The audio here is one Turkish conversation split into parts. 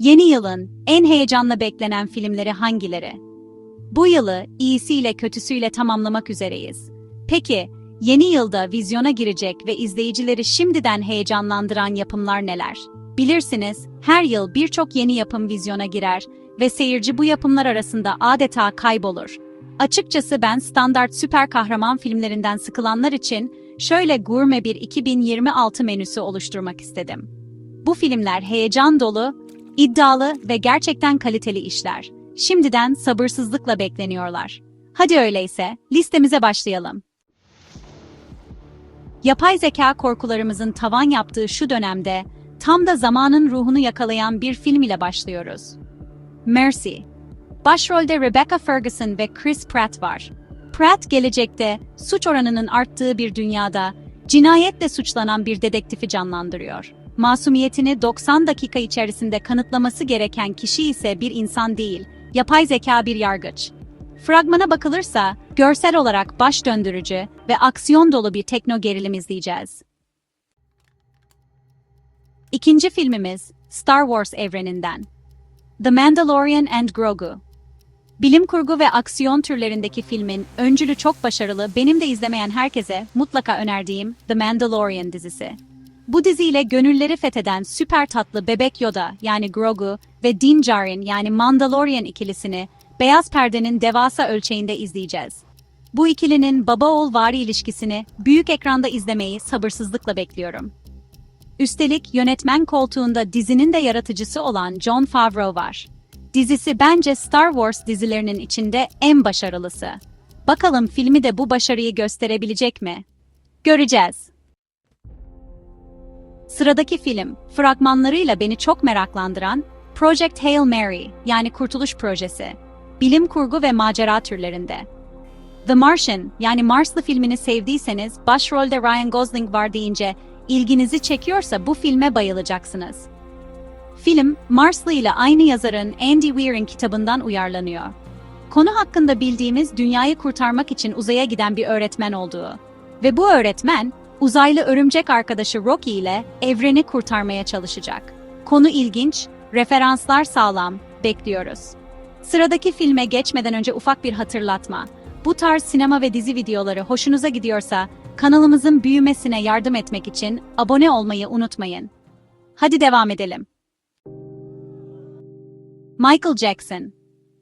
Yeni yılın en heyecanla beklenen filmleri hangileri? Bu yılı iyisiyle kötüsüyle tamamlamak üzereyiz. Peki, yeni yılda vizyona girecek ve izleyicileri şimdiden heyecanlandıran yapımlar neler? Bilirsiniz, her yıl birçok yeni yapım vizyona girer ve seyirci bu yapımlar arasında adeta kaybolur. Açıkçası ben standart süper kahraman filmlerinden sıkılanlar için şöyle gurme bir 2026 menüsü oluşturmak istedim. Bu filmler heyecan dolu, iddialı ve gerçekten kaliteli işler. Şimdiden sabırsızlıkla bekleniyorlar. Hadi öyleyse listemize başlayalım. Yapay zeka korkularımızın tavan yaptığı şu dönemde tam da zamanın ruhunu yakalayan bir film ile başlıyoruz. Mercy. Başrolde Rebecca Ferguson ve Chris Pratt var. Pratt gelecekte suç oranının arttığı bir dünyada cinayetle suçlanan bir dedektifi canlandırıyor. Masumiyetini 90 dakika içerisinde kanıtlaması gereken kişi ise bir insan değil, yapay zeka bir yargıç. Fragmana bakılırsa görsel olarak baş döndürücü ve aksiyon dolu bir tekno gerilim izleyeceğiz. İkinci filmimiz Star Wars evreninden. The Mandalorian and Grogu. Bilim kurgu ve aksiyon türlerindeki filmin öncülü çok başarılı, benim de izlemeyen herkese mutlaka önerdiğim The Mandalorian dizisi. Bu diziyle gönülleri fetheden süper tatlı bebek Yoda yani Grogu ve Din Djarin yani Mandalorian ikilisini beyaz perdenin devasa ölçeğinde izleyeceğiz. Bu ikilinin baba-oğul vari ilişkisini büyük ekranda izlemeyi sabırsızlıkla bekliyorum. Üstelik yönetmen koltuğunda dizinin de yaratıcısı olan Jon Favreau var. Dizisi bence Star Wars dizilerinin içinde en başarılısı. Bakalım filmi de bu başarıyı gösterebilecek mi? Göreceğiz. Sıradaki film, fragmanlarıyla beni çok meraklandıran Project Hail Mary yani Kurtuluş Projesi. Bilim kurgu ve macera türlerinde. The Martian yani Marslı filmini sevdiyseniz başrolde Ryan Gosling var deyince ilginizi çekiyorsa bu filme bayılacaksınız. Film, Marslı ile aynı yazarın Andy Weir'in kitabından uyarlanıyor. Konu hakkında bildiğimiz dünyayı kurtarmak için uzaya giden bir öğretmen olduğu. Ve bu öğretmen, uzaylı örümcek arkadaşı Rocky ile evreni kurtarmaya çalışacak. Konu ilginç, referanslar sağlam, bekliyoruz. Sıradaki filme geçmeden önce ufak bir hatırlatma. Bu tarz sinema ve dizi videoları hoşunuza gidiyorsa, kanalımızın büyümesine yardım etmek için abone olmayı unutmayın. Hadi devam edelim. Michael Jackson.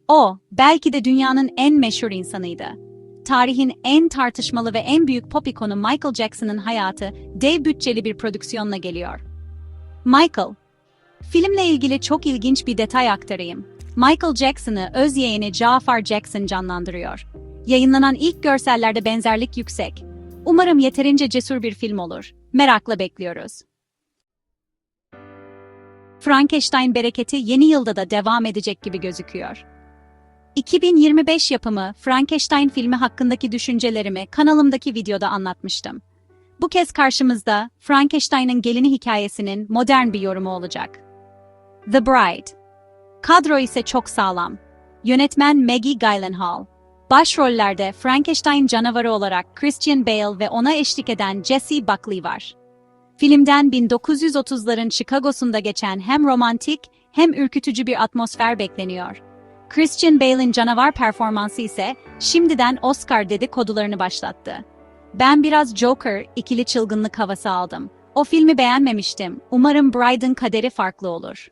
O, belki de dünyanın en meşhur insanıydı. Tarihin en tartışmalı ve en büyük pop ikonu Michael Jackson'ın hayatı dev bütçeli bir prodüksiyonla geliyor. Michael. Filmle ilgili çok ilginç bir detay aktarayım. Michael Jackson'ı öz yeğeni Jafar Jackson canlandırıyor. Yayınlanan ilk görsellerde benzerlik yüksek. Umarım yeterince cesur bir film olur. Merakla bekliyoruz. Frankenstein bereketi yeni yılda da devam edecek gibi gözüküyor. 2025 yapımı Frankenstein filmi hakkındaki düşüncelerimi kanalımdaki videoda anlatmıştım. Bu kez karşımızda Frankenstein'ın gelini hikayesinin modern bir yorumu olacak. The Bride. Kadro ise çok sağlam. Yönetmen Maggie Gyllenhaal. Başrollerde Frankenstein canavarı olarak Christian Bale ve ona eşlik eden Jesse Buckley var. Filmden 1930'ların Chicago'sunda geçen hem romantik hem ürkütücü bir atmosfer bekleniyor. Christian Bale'in canavar performansı ise şimdiden Oscar dedikodularını başlattı. Ben biraz Joker ikili çılgınlık havası aldım. O filmi beğenmemiştim. Umarım Bride'ın kaderi farklı olur.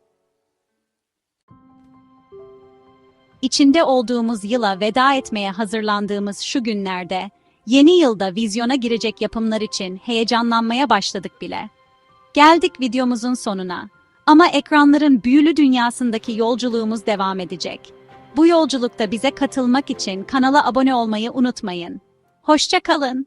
İçinde olduğumuz yıla veda etmeye hazırlandığımız şu günlerde, yeni yılda vizyona girecek yapımlar için heyecanlanmaya başladık bile. Geldik videomuzun sonuna. Ama ekranların büyülü dünyasındaki yolculuğumuz devam edecek. Bu yolculukta bize katılmak için kanala abone olmayı unutmayın. Hoşça kalın.